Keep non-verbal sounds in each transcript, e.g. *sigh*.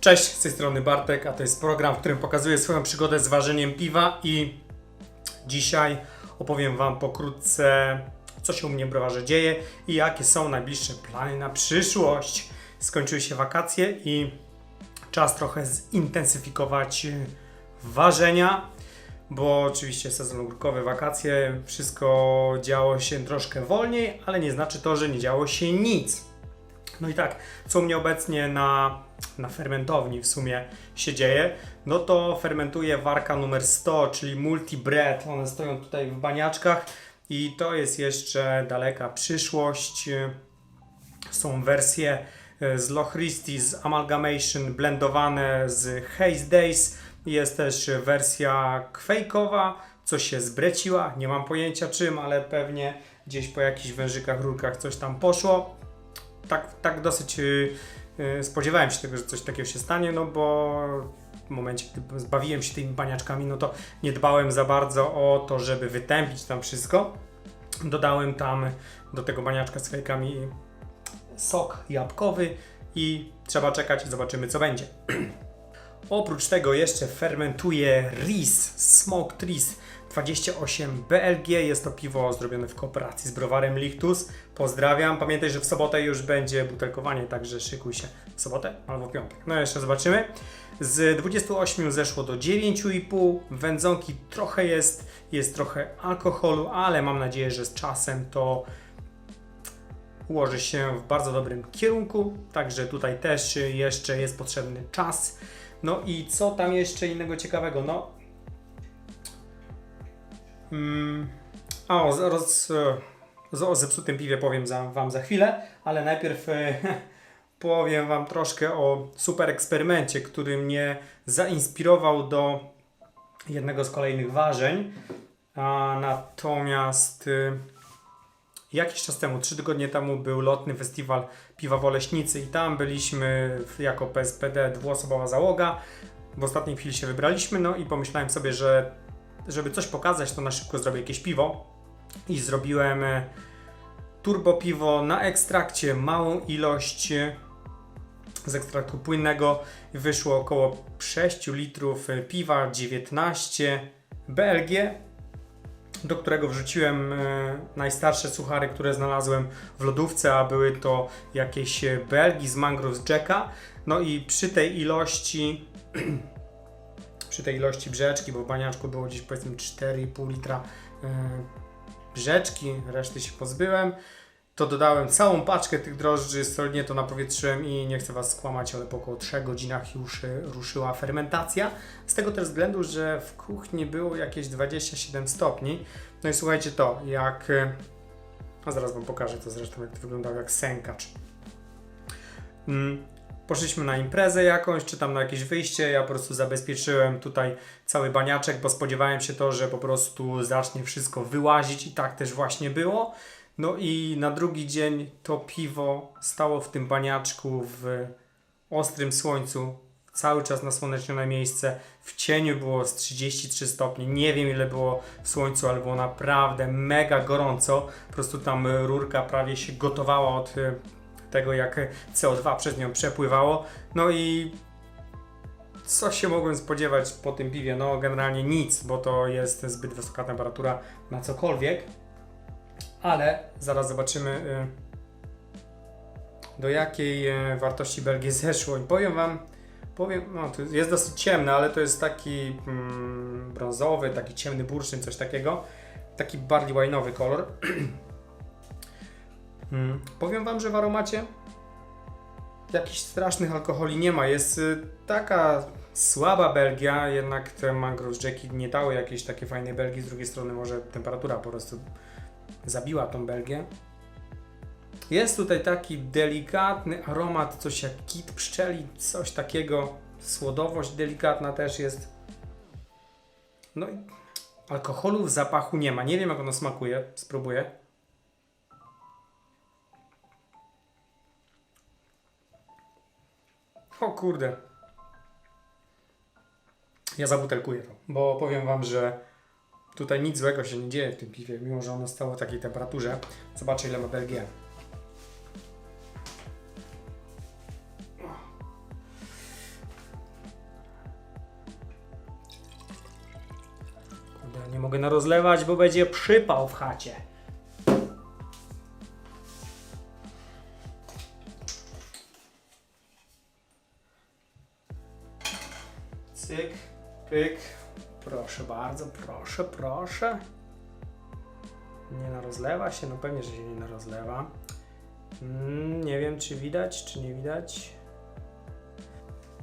Cześć, z tej strony Bartek, a to jest program, w którym pokazuję swoją przygodę z ważeniem piwa i dzisiaj opowiem Wam pokrótce, co się u mnie w browarze dzieje i jakie są najbliższe plany na przyszłość. Skończyły się wakacje i czas trochę zintensyfikować y, ważenia, bo oczywiście sezon ogórkowy, wakacje, wszystko działo się troszkę wolniej, ale nie znaczy to, że nie działo się nic. No i tak, co mnie obecnie na, na fermentowni w sumie się dzieje, no to fermentuję warka numer 100, czyli multi-bread. One stoją tutaj w baniaczkach i to jest jeszcze daleka przyszłość. Są wersje e, z Lochristi, z Amalgamation blendowane z Haze Days. Jest też wersja kwejkowa, co się zbreciła. Nie mam pojęcia czym, ale pewnie gdzieś po jakichś wężykach, rurkach coś tam poszło tak, tak dosyć yy, yy, spodziewałem się tego, że coś takiego się stanie, no bo w momencie, gdy zbawiłem się tymi baniaczkami, no to nie dbałem za bardzo o to, żeby wytępić tam wszystko. Dodałem tam do tego baniaczka z fejkami sok jabłkowy i trzeba czekać, zobaczymy co będzie. *clears throat* Oprócz tego jeszcze fermentuję RIS, Smoked RIS 28 BLG. Jest to piwo zrobione w kooperacji z browarem Lichtus. Pozdrawiam. Pamiętaj, że w sobotę już będzie butelkowanie, także szykuj się w sobotę albo w piątek. No jeszcze zobaczymy. Z 28 zeszło do 9,5. Wędzonki trochę jest, jest trochę alkoholu, ale mam nadzieję, że z czasem to ułoży się w bardzo dobrym kierunku. Także tutaj też jeszcze jest potrzebny czas. No i co tam jeszcze innego ciekawego? No. Mm, a o, roz, z- o zepsutym piwie powiem za, Wam za chwilę, ale najpierw e, *laughs* powiem Wam troszkę o super eksperymencie, który mnie zainspirował do jednego z kolejnych ważeń. A, natomiast y, jakiś czas temu, trzy tygodnie temu, był lotny festiwal piwa w Oleśnicy i tam byliśmy jako PSPD dwuosobowa załoga. W ostatniej chwili się wybraliśmy, no i pomyślałem sobie, że żeby coś pokazać, to na szybko zrobię jakieś piwo. I zrobiłem e, turbo piwo na ekstrakcie, małą ilość e, z ekstraktu płynnego. Wyszło około 6 litrów e, piwa, 19 BLG, do którego wrzuciłem najstarsze suchary, które znalazłem w lodówce, a były to jakieś Belgi z Mangroves Jacka. No i przy tej ilości *clears throat* przy tej ilości brzeczki, bo w baniaczku było gdzieś powiedzmy 4,5 litra e, brzeczki, reszty się pozbyłem, to dodałem całą paczkę tych drożdży, solidnie to napowietrzyłem i nie chcę Was skłamać, ale po około 3 godzinach już e, ruszyła fermentacja. Z tego też względu, że w kuchni było jakieś 27 stopni. No i słuchajcie to, jak... e, A zaraz Wam pokażę to zresztą, jak to wyglądało jak sękacz. Mm, Poszliśmy na imprezę jakąś, czy tam na jakieś wyjście. Ja po prostu zabezpieczyłem tutaj cały baniaczek, bo spodziewałem się to, że po prostu zacznie wszystko wyłazić i tak też właśnie było. No i na drugi dzień to piwo stało w tym baniaczku w ostrym słońcu, cały czas nasłonecznione miejsce. W cieniu było z 33 stopni. Nie wiem ile było w słońcu, ale było naprawdę mega gorąco. Po prostu tam rurka prawie się gotowała od tego, jak CO2 przez nią przepływało. No i co się mogłem spodziewać po tym piwie? No generalnie nic, bo to jest zbyt wysoka temperatura na cokolwiek. Ale zaraz zobaczymy y, do jakiej y, wartości Belgii zeszło i powiem Wam, powiem, no to jest dosyć ciemne, ale to jest taki mm, brązowy, taki ciemny bursztyn, coś takiego, taki bardziej wine'owy kolor. *clears throat* Mm. Powiem Wam, że w aromacie jakichś strasznych alkoholi nie ma. Jest y, taka słaba Belgia, jednak te Mangrove Jacki nie dały jakiejś takiej fajnej Belgii. Z drugiej strony może temperatura po prostu zabiła tą Belgię. Jest tutaj taki delikatny aromat, coś jak kit pszczeli, coś takiego. Słodowość delikatna też jest. No i alkoholu w zapachu nie ma. Nie wiem jak ono smakuje. Spróbuję. O kurde. Ja zabutelkuję to, bo powiem Wam, że tutaj nic złego się nie dzieje w tym piwie, mimo że ono stało w takiej temperaturze. Zobaczę ile ma Belgia. Kurde, nie mogę narozlewać, bo będzie przypał w chacie. Proszę, proszę. Nie narozlewa się? No pewnie, że się nie narozlewa. Mm, nie wiem, czy widać, czy nie widać.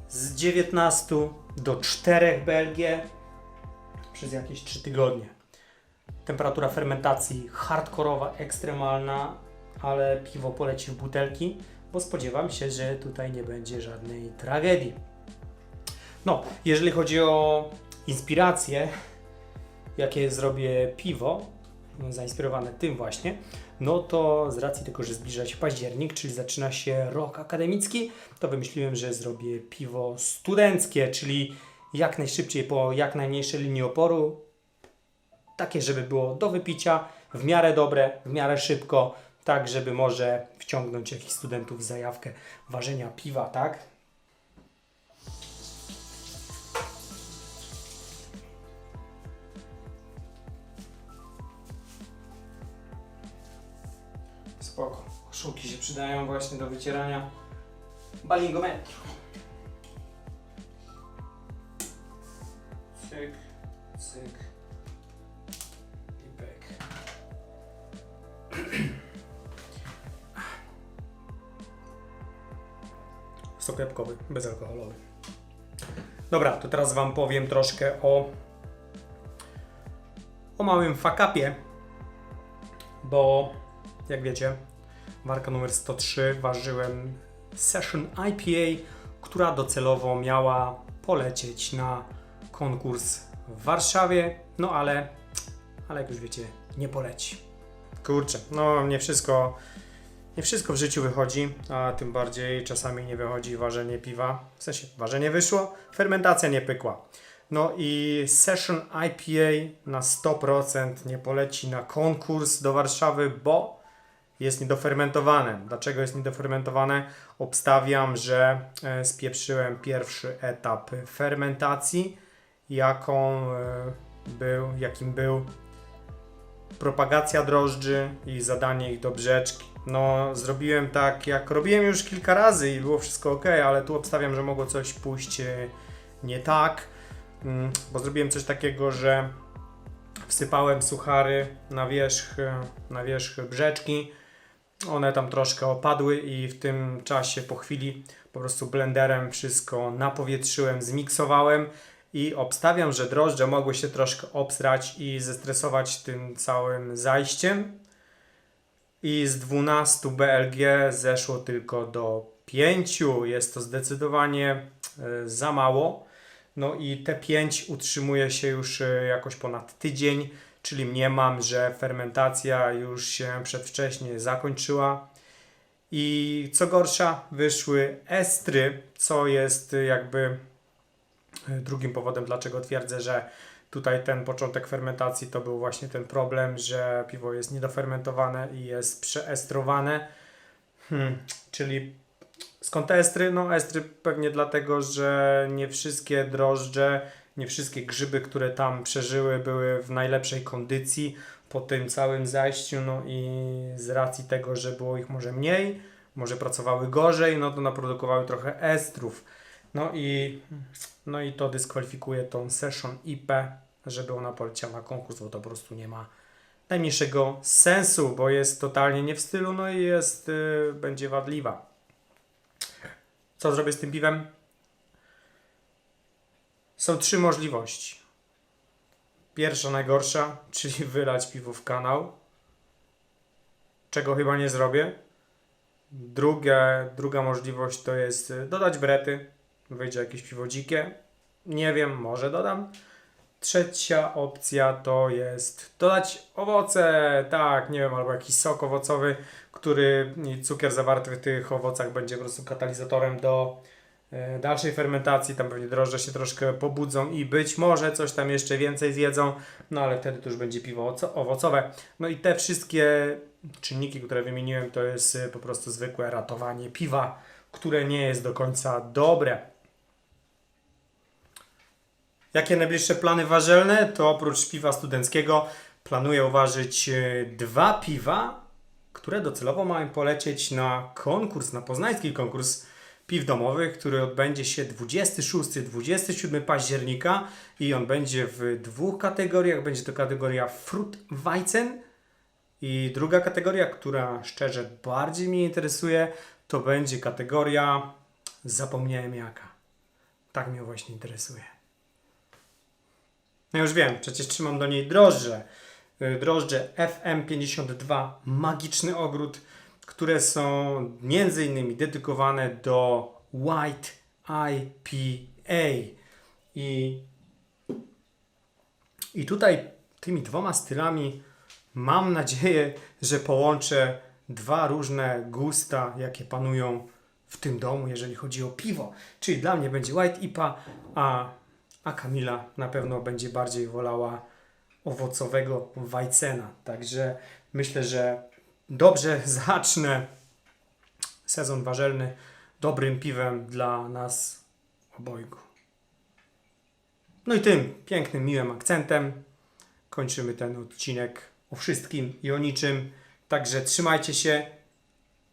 Z 19 do 4 Belgię przez jakieś 3 tygodnie. Temperatura fermentacji hardkorowa, ekstremalna, ale piwo poleci w butelki, bo spodziewam się, że tutaj nie będzie żadnej tragedii. No, jeżeli chodzi o inspiracje, jakie zrobię piwo, zainspirowane tym właśnie, no to z racji tego, że zbliża się październik, czyli zaczyna się rok akademicki, to wymyśliłem, że zrobię piwo studenckie, czyli jak najszybciej po jak najmniejszej linii oporu, takie, żeby było do wypicia, w miarę dobre, w miarę szybko, tak, żeby może wciągnąć jakichś studentów w zajawkę ważenia piwa, tak? Koszulki się przydają właśnie do wycierania balingometru. Cyk, cyk i pyk. *clears throat* Sok jabłkowy, bezalkoholowy. Dobra, to teraz Wam powiem troszkę o o małym fakapie, bo jak wiecie, marka numer 103 ważyłem Session IPA, która docelowo miała polecieć na konkurs w Warszawie, no ale, ale jak już wiecie, nie poleci. Kurczę, no nie wszystko, nie wszystko w życiu wychodzi, a tym bardziej czasami nie wychodzi ważenie piwa. W sensie ważenie wyszło, fermentacja nie pykła. No i Session IPA na 100% nie poleci na konkurs do Warszawy, bo jest niedofermentowane. Dlaczego jest niedofermentowane? Obstawiam, że e, spieprzyłem pierwszy etap fermentacji, jaką e, był, jakim był propagacja drożdży i zadanie ich do brzeczki. No, zrobiłem tak, jak robiłem już kilka razy i było wszystko ok, ale tu obstawiam, że mogło coś pójść e, nie tak, mm, bo zrobiłem coś takiego, że wsypałem suchary na wierzch, na wierzch brzeczki, one tam troszkę opadły i w tym czasie po chwili po prostu blenderem wszystko napowietrzyłem, zmiksowałem i obstawiam, że drożdże mogły się troszkę obsrać i zestresować tym całym zajściem. I z 12 BLG zeszło tylko do 5. Jest to zdecydowanie e, za mało. No i te 5 utrzymuje się już e, jakoś ponad tydzień, czyli mniemam, że fermentacja już się przedwcześnie zakończyła. I co gorsza, wyszły estry, co jest jakby e, drugim powodem, dlaczego twierdzę, że tutaj ten początek fermentacji to był właśnie ten problem, że piwo jest niedofermentowane i jest przeestrowane. Hmm, czyli skąd te estry? No estry pewnie dlatego, że nie wszystkie drożdże, nie wszystkie grzyby, które tam przeżyły były w najlepszej kondycji po tym całym zajściu, no i z racji tego, że było ich może mniej, może pracowały gorzej, no to naprodukowały trochę estrów. No i, no i to dyskwalifikuje tą Session IP, żeby ona poleciała na konkurs, bo to po prostu nie ma najmniejszego sensu, bo jest totalnie nie w stylu, no i jest, y, będzie wadliwa. Co zrobię z tym piwem? Są trzy możliwości. Pierwsza, najgorsza, *laughs* czyli wylać piwo w kanał, czego chyba nie zrobię. Drugie, druga możliwość to jest y, dodać brety, wyjdzie jakieś piwo dzikie. Nie wiem, może dodam. Trzecia opcja to jest dodać owoce, tak, nie wiem, albo jakiś sok owocowy, który i cukier zawarty w tych owocach będzie po prostu katalizatorem do dalszej fermentacji. Tam pewnie drożdże się troszkę pobudzą i być może coś tam jeszcze więcej zjedzą, no ale wtedy to już będzie piwo oco- owocowe. No i te wszystkie czynniki, które wymieniłem, to jest e, po prostu zwykłe ratowanie piwa, które nie jest do końca dobre. Jakie najbliższe plany warzelne? To oprócz piwa studenckiego planuję uważyć e, dwa piwa, które docelowo mają polecieć na konkurs, na poznański konkurs piw domowych, który odbędzie się 26-27 października i on będzie w dwóch kategoriach. Będzie to kategoria Fruit Weizen i druga kategoria, która szczerze bardziej mnie interesuje, to będzie kategoria zapomniałem jaka. Tak mnie właśnie interesuje. No już wiem, przecież trzymam do niej drożdże. Y, Drożdże FM52 Magiczny Ogród, które są między innymi dedykowane do White IPA. I, I tutaj tymi dwoma stylami mam nadzieję, że połączę dwa różne gusta, jakie panują w tym domu, jeżeli chodzi o piwo. Czyli dla mnie będzie White IPA, a, a Kamila na pewno będzie bardziej wolała owocowego Weizena. Także myślę, że dobrze *laughs* zacznę sezon warzelny dobrym piwem dla nas obojgu. No i tym pięknym, miłym akcentem kończymy ten odcinek o wszystkim i o niczym. Także trzymajcie się.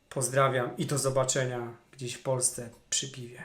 Pozdrawiam i do zobaczenia gdzieś w Polsce przy piwie.